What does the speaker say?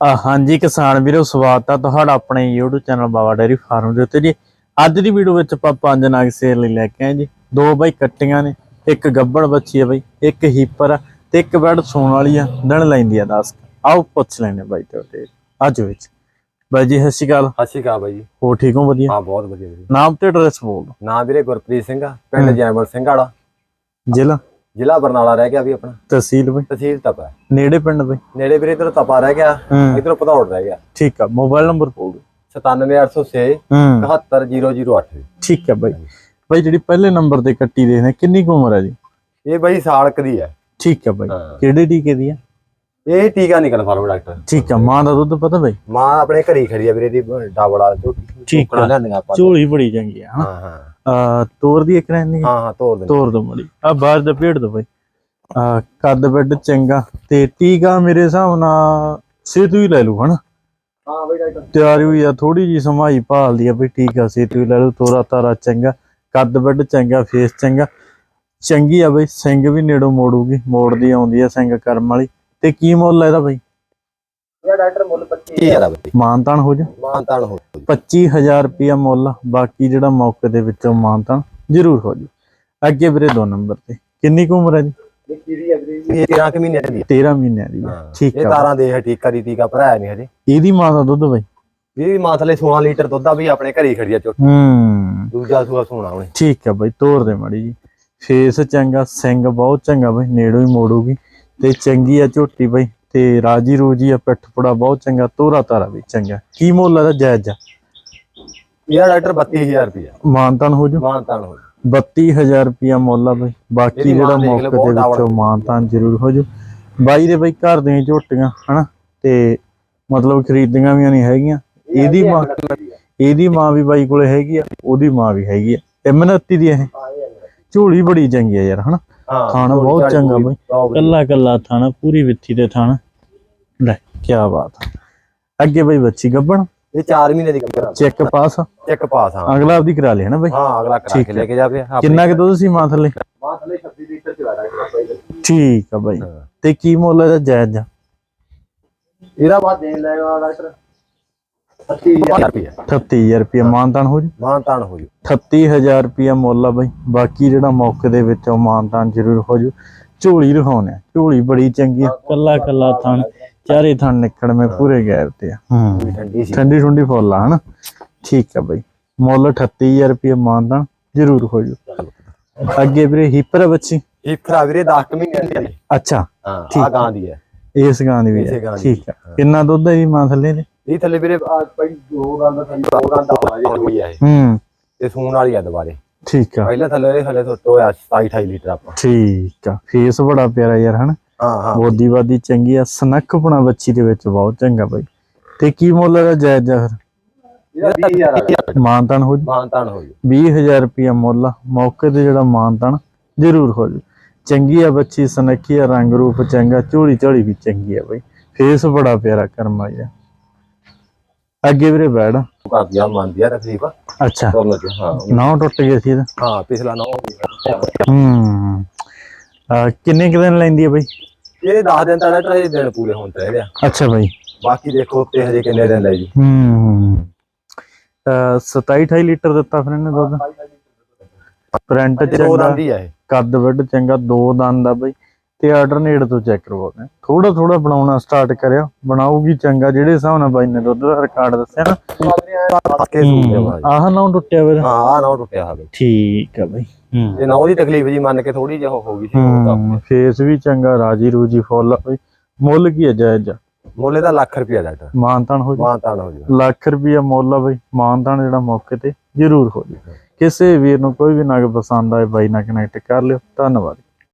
ਹਾਂਜੀ ਕਿਸਾਨ ਵੀਰੋ ਸਵਾਗਤ ਆ ਤੁਹਾਡਾ ਆਪਣੇ YouTube channel Baba dairy farm ਦੇ ਉੱਤੇ ਜੀ। ਅੱਜ ਦੀ ਵੀਡੀਓ ਵਿੱਚ ਆਪਾਂ ਪੰਜ ਨਾਗ ਸੇਲ ਲਈ ਲੈ ਕੇ ਆਏ ਜੀ। ਦੋ ਬਾਈ ਕੱਟੀਆਂ ਨੇ ਇੱਕ ਗੱਬੜ ਬੱਚੀ ਹੈ ਬਾਈ ਇੱਕ ਹੀਪਰ ਆ ਤੇ ਇੱਕ ਬੈਡ ਸੌਣ ਵਾਲੀ ਆ ਦਿਨ ਲੈਂਦੀ ਆ 10 ਆਓ ਪੁੱਛ ਲੈਣੇ ਬਾਈ ਤੇ ਅੱਜ ਵਿੱਚ। ਬਾਈ ਜੀ ਸਤਿ ਸ਼੍ਰੀ ਅਕਾਲ। ਸਤਿ ਸ਼੍ਰੀ ਅਕਾਲ ਬਾਈ ਜੀ। ਹੋ ਠੀਕ ਹੋ ਵਧੀਆ? ਹਾਂ ਬਹੁਤ ਵਧੀਆ ਨਾਮ ਤੇ ਐਡਰੈਸ ਬੋਲ। ਨਾਮ ਵੀਰੇ ਗੁਰਪ੍ਰੀਤ ਸਿੰਘ ਆ ਪਿੰਡ। ਜੈਮਲ ਸਿੰਘ ਵਾਲਾ। ਜ਼ਿਲ੍ਹਾ? ਜ਼ਿਲ੍ਹਾ ਬਰਨਾਲਾ ਰਹਿ ਗਿਆ ਵੀ ਆਪਣਾ। ਤਹਿਸੀਲ ਬਾਈ ਤਹਿਸੀਲ ਤਪਾ ਹੈ। ਨੇੜੇ ਪਿੰਡ ਬਾਈ ਨੇੜੇ ਵੀਰੇ ਇਧਰ ਤਪਾ ਰਹਿ ਗਿਆ ਹੂੰ। ਇਧਰ ਭਦੌੜ ਰਹਿ ਗਿਆ। ਠੀਕ ਆ ਮੋਬਾਈਲ ਨੰਬਰ ਬੋਲ ਦਿਓ। 97806 ਹੂੰ। 71008 ਠੀਕ ਆ ਬਾਈ। ਬਾਈ ਜਿਹੜੀ ਪਹਿਲੇ ਨੰਬਰ ਤੇ ਕੱਟੀ ਦੇਖਦੇ ਕਿੰਨੀ ਕੁ ਉਮਰ ਹੈ ਜੀ? ਇਹ ਬਾਈ ਸਾਲਕ ਦੀ ਹੈ। ਠੀਕ ਆ ਬਾਈ। ਹਾਂ। ਕਿਹੜੇ ਟੀਕੇ ਦੀ ਆ? ਇਹ ਟੀਕਾ ਨਿਕਲ ਫਾਰਮ ਡਾਕਟਰ। ਠੀਕ ਆ ਮਾਂ ਦਾ ਦੁੱਧ ਪਤਾ ਬਾਈ? ਮਾਂ ਆਪਣੇ ਘਰੀ ਖੜੀ ਆ ਵੀਰੇ ਦੀ ਡਾਬੜਾ ਆਪਾਂ ਝੋਲੀ ਬੜੀ ਚੰਗੀ ਆ ਹਾਂ ਹਾਂ। ਤੋਰ ਦੀ ਇੱਕ ਰਹਿੰਦੀ ਹਾਂ ਹਾਂ ਤੋਰ ਦੇ ਤੋਰ ਦੋ ਮੜੀ। ਆ ਬਾਹਰ ਦਾ ਭੇੜ ਦੋ ਬਾਈ। ਆ ਕੱਦ ਬੈੱਡ ਚੰਗਾ। ਤੇ ਟੀਕਾ ਮੇਰੇ ਹਿਸਾਬ ਨਾਲ ਸੇਤੂ ਹੀ ਲੈ ਲੂ ਹਨਾ? ਹਾਂ ਬਾਈ ਡਾਕਟਰ ਤਿਆਰੀ ਹੋਈ ਆ ਥੋੜੀ ਜੀ ਸਮਾਈ ਭਾਲਦੀ ਆ ਬਈ ਟੀਕਾ ਸੇਤੂ ਹੀ ਲੈ ਲੂ ਤੋਰਾ ਤਾਰਾ ਚੰਗਾ ਕੱਦ ਬੈੱਡ ਚੰਗਾ ਫੇਸ ਚੰਗਾ। ਚੰਗੀ ਆ ਬਈ ਸਿੰਘ ਵੀ ਨੇੜੋਂ ਮੋੜੂਗੀ ਮੋੜਦੀ ਆਉਂਦੀ ਆ ਸਿੰਘ ਕਰਮ ਵਾਲੀ। ਤੇ ਕੀ ਮੁੱਲ ਇਹਦਾ ਬਈ? ਇਹ ਡਾਕਟਰ ਮੁੱਲ 25000 ਆ ਬਾਈ ਮਾਨਤਾਨ ਹੋ ਜਾ। ਮਾਂ ਤਾਣ ਹੋ 25000 ਰੁਪਿਆ ਮੁੱਲ ਬਾਕੀ ਜਿਹੜਾ ਮੌਕੇ ਦੇ ਵਿੱਚੋਂ ਮਾਨਤਾਨ ਜ਼ਰੂਰ ਹੋ ਜੂ ਅੱਗੇ ਵੀਰੇ ਦੋ ਨੰਬਰ ਤੇ। ਕਿੰਨੀ ਕੁ ਉਮਰ ਹੈ ਜੀ? ਇਹ ਕਿਹਦੀ ਹੈ ਵੀਰੇ ਇਹ 13 ਕੁ ਮਹੀਨੇ ਦੀ 13 ਮਹੀਨਿਆਂ ਦੀ ਹੈ। ਠੀਕ ਇਹ ਆ ਤਾਰਾਂ ਦੇ ਹੈ ਟੀਕਾ ਦੀ ਟੀਕਾ ਭਰਾਇਆ ਨਹੀਂ ਹਜੇ। ਇਹਦੀ ਮਾਂ ਦਾ ਦੁੱਧ ਬਈ? ਇਹਦੀ ਮਾਂ ਥਲੇ 16 ਲੀਟਰ ਦੁੱਧ ਆ ਵੀ ਆਪਣੇ ਘਰੀ ਖੜੀ ਆ ਝੋਟੀ ਹੂੰ। ਦੂਜਾ ਸੂਆ ਸੋਣਾ ਉਹਨੇ। ਠੀਕ ਆ ਬਈ ਤੋਰ ਦੇ ਮੜੀ ਜੀ। ਫੇਸ ਚੰਗਾ ਸਿੰਘ ਬਹੁਤ ਚੰਗਾ ਬਈ ਨੇੜੋਂ ਹੀ ਮੋੜੂਗੀ। ਤੇ ਚੰਗੀ ਆ ਝੋਟੀ ਬਈ। ਤੇ ਰਾਜੀ ਰੂਜੀ ਆ ਪਿੱਠ ਪੁੜਾ ਬਹੁਤ ਚੰਗਾ ਤੋਰਾ ਤਾਰਾ ਵੀ ਚੰਗਾ। ਕੀ ਮੁੱਲ ਇਹਦਾ ਜਾਇਜ਼ ਆ? ਇਹਦਾ ਡਾਕਟਰ 32000 ਰੁਪਇਆ। ਮਾਨਤਾਨ ਹੋ ਜੂ ਮਾਨ ਤਾਨ ਹੋ 32000 ਰੁਪਿਆ ਮੁੱਲ ਆ ਬਈ। ਬਾਕੀ ਜਿਹੜਾ ਮੌਕੇ ਦੇ ਵਿੱਚੋਂ ਮਾਨਤਾਨ ਜ਼ਰੂਰ ਹੋ ਜੂ ਬਾਈ ਦੇ ਬਈ ਘਰ ਦੀਆਂ ਝੋਟੀਆਂ ਹਨਾ? ਤੇ ਮਤਲਬ ਖਰੀਦੀਆਂ ਵੀ ਨਹੀਂ ਹੈਗੀਆਂ। ਇਹਦੀ ਮਾਂ ਇਹਦੀ ਮਾਂ ਵੀ ਬਾਈ ਕੋਲੇ ਹੈਗੀ ਆ ਉਹਦੀ ਮਾਂ ਵੀ ਹੈਗੀ ਆ। M29 ਦੀ ਇਹ। ਝੋਲੀ ਬੜੀ ਚੰਗੀ ਆ ਯਾਰ ਹਨਾ? ਥਾਣਾ ਬਹੁਤ ਚੰਗਾ ਬਈ। ਕੱਲਾ ਕੱਲਾ ਥਾਣਾ ਪੂਰੀ ਵਿੱਥੀ ਤੇ ਥਾਣਾ। ਲੈ ਕੀ ਬਾਤ ਅੱਗੇ ਬਈ ਬੱਚੀ ਗੱਬਣ। ਇਹ 4 ਮਹੀਨੇ ਦੀ ਕਰਾ ਚੈੱਕ ਪਾਸ ਚੈੱਕ ਪਾਸ ਹਾਂ ਅਗਲਾ ਆਪਦੀ ਕਰਾ ਲਿਆ ਨਾ ਬਈ? ਹਾਂ ਅਗਲਾ ਕਰਾ ਕੇ। ਲੈ ਕੇ ਜਾਵੇ ਆਪਣੇ- ਕਿੰਨਾ ਕਿ ਦੁੱਧ ਸੀ ਮਾਂ ਥੱਲੇ? ਮਾਂ ਥਲੇ 26 ਲੀਟਰ ਚਲਾ ਡਾਕਟਰ ਠੀਕ ਆ ਬਾਈ। ਤੇ ਕੀ ਮੁੱਲ ਇਹਦਾ ਜਾਇਜ਼? ਆ ਇਹਦਾ ਬਾਅਦ ਦੇਣ ਲੈਗਾ ਡਾਕਟਰ। 30000 ਰੁਪਇਆ 38000 ਰੁਪਏ ਮਾਨਤਾਨ ਹੋ ਜੂ? ਮਾਨ ਤਾਨ ਹੋ ਜੂ। 38000 ਰੁਪਏ ਮੁੱਲ ਆ ਬਾਈ। ਬਾਕੀ ਜਿਹੜਾ ਮੌਕੇ ਦੇ ਵਿੱਚੋਂ ਮਾਨਤਾਨ ਜ਼ਰੂਰ ਹੋ ਜੂ। ਝੋਲੀ ਆ। ਝੋਲੀ ਬੜੀ ਚੰਗੀ ਆ। ਕੱਲਾ ਕੱਲਾ ਥਣ ਚਾਰੇ ਥਣ ਨਿਕੜ ਮੇ ਪੂਰੇ ਗੈਰ ਤੇ ਆ। ਹੂੰ। ਠੰਡੀ ਸੀ। ਠੰਡੀ ਠੰਡੀ ਫੁੱਲ ਆ ਹਨਾ? ਠੀਕ ਆ ਬਾਈ। ਮੁੱਲ 38000 ਰੁਪਏ ਮਾਨਤਾਨ ਜ਼ਰੂਰ ਹੋ ਜੂ। ਅੱਗੇ ਵੀਰੇ ਹੀਪਰ ਬੱਚੀ? ਇਹ ਖਰਾ ਵੀਰੇ 10 ਮਹੀਨੇ ਦੀ। ਅੱਛਾ। ਹਾਂ ਆ। ਗਾਂ ਦੀ ਹੈ ਇਸ ਗਾਂ ਦੀ ਵੀ ਇਸੇ ਆ। ਗਾਂ ਦੀ। ਠੀਕ ਆ। ਕਿੰਨਾ ਦੁੱਧ ਹੈ ਜੀ ਮਾਂ ਥੱਲੇ ਦੇ ਇਹ ਥੱਲੇ ਵੀਰੇ ਆ ਭਾਈ ਦੋ ਗਾਂ ਦਾ ਥੱਲੇ ਦੋ ਗਾਂ ਦਾ ਹੋਣਾ ਜੀ ਹੈ ਹੂੰ। ਤੇ ਸੂਣ ਵਾਲੀ ਆ ਦੁਬਾਰੇ। ਠੀਕ ਆ। ਪਹਿਲਾਂ ਥੱਲੇ ਥੱਲੇ ਤੋਂ ਟੋਇਆ 27 28 ਲੀਟਰ ਆਪਾਂ। ਠੀਕ ਆ। ਫੇਸ ਬੜਾ ਪਿਆਰਾ ਯਾਰ ਹਨਾ? ਹਾਂ ਹਾਂ। ਬੋਦੀ ਬਾਦੀ ਚੰਗੀ ਆ ਸਨੱਖਪਣਾ ਬੱਚੀ ਦੇ ਵਿੱਚ ਬਹੁਤ ਚੰਗਾ ਬਾਈ। ਤੇ ਕੀ ਮੁੱਲ ਇਹਦਾ ਜਾਇਜ਼ 20000 ਮਾਨਤਾਨ ਹੋ ਜੂ? ਹੋ ਜੂ। 20000 ਰੁਪਇਆ ਮੁੱਲ ਮੌਕੇ ਤੇ ਜਿਹੜਾ ਮਾਨਤਾਨ ਜ਼ਰੂਰ ਹੋ ਜੂ। ਚੰਗੀ ਆ ਬੱਚੀ ਸਨੱਖੀ ਆ ਰੰਗ ਰੂਪ ਚੰਗਾ ਝੋਲੀ ਝੋਲੀ ਵੀ ਚੰਗੀ ਆ ਬਾਈ। ਫੇਸ ਬੜਾ ਪਿਆਰਾ ਕਰਮਾ ਆ ਅੱਗੇ ਵੀਰੇ ਬੈੜ ਕਰ ਦਿਆ ਮੰਨ ਦਿਆ ਤਕਲੀਫ ਅੱਛਾ। ਦੋਨੋਂ ਚ ਹਾਂ। ਨਾ ਟੁੱਟ ਗਿਆ ਸੀ ਇਹਦਾ। ਹਾਂ ਪਿਛਲਾ ਨਾ ਹੂੰ ਆ ਕਿੰਨੇ ਕੁ ਦਿਨ ਲੈਂਦੀ ਆ ਬਾਈ? ਇਹ 10 ਦਿਨ ਤਾਂ ਇਹ ਦਿਨ ਪੂਰੇ ਹੋਣ ਚਾਹੀਦੇ ਆ ਅੱਛਾ ਬਾਈ। ਬਾਕੀ ਦੇਖੋ ਉੱਤੇ ਹਜੇ ਕਿੰਨੇ ਦਿਨ ਲੈ ਜੀ। ਹੂੰ ਅ 27 28 ਲੀਟਰ ਦਿੱਤਾ ਫਿਰ ਇਹਨੇ ਦੁੱਧ। ਪ੍ਰਿੰਟ ਦੋ ਚੰਗਾ ਹੀ ਕੱਦ ਵੱਡ ਚੰਗਾ ਦੋ ਦੰਦ ਆ ਬਈ। ਤੇ ਆਲਟਰਨੇਟ ਤੋਂ ਚੈੱਕ ਕਰਵਾਉਂਦੇ ਥੋੜਾ ਥੋੜਾ ਬਣਾਉਣਾ ਸਟਾਰਟ ਕਰਿਆ ਬਣਾਉਗੀ ਚੰਗਾ ਜਿਹੜੇ ਹਿਸਾਬ ਨਾਲ ਬਾਈ ਨੇ ਦੁੱਧ ਦਾ ਰਿਕਾਰਡ ਦੱਸਿਆ ਨਾ। ਕੇ ਆਹ ਨਾ ਟੁੱਟਿਆ ਵੇ। ਹਾਂ ਆ ਨਾ ਟੁੱਟਿਆ ਹੋਵੇ। ਠੀਕ ਆ ਬਈ। ਹੂੰ। ਤੇ ਨਾ ਉਹਦੀ ਤਕਲੀਫ ਜੀ ਮੰਨ ਕੇ ਥੋੜੀ ਜਿਹਾ ਹੋ ਗਈ ਸੀ ਫੇਸ ਵੀ ਚੰਗਾ ਰਾਜੀ ਰੂਜੀ ਫੁੱਲ ਆ ਬਈ। ਮੁੱਲ ਕੀ ਹੈ ਜਾਇਜ਼? ਮੁੱਲੇ ਦਾ ਲੱਖ ਰੁਪਿਆ ਡਾਕਟਰ ਮਾਨਤਾਨ ਹੋ ਜਾ ਮਾਨ ਤਾਨ ਹੋ ਜੂ ਲੱਖ ਰੁਪਈਆ ਮੁੱਲ ਆ ਬਈ। ਮਾਨਤਾਨ ਜਿਹੜਾ ਮੌਕੇ ਤੇ ਜ਼ਰੂਰ ਹੋ ਜਾ ਕਿਸੇ ਵੀਰ ਨੂੰ ਕੋਈ ਵੀ ਨਗ ਪਸੰਦ ਆਏ ਬਾਈ ਨਾਲ ਕਨੈਕਟ ਕਰ ਲਿਓ। ਧੰਨਵਾਦ।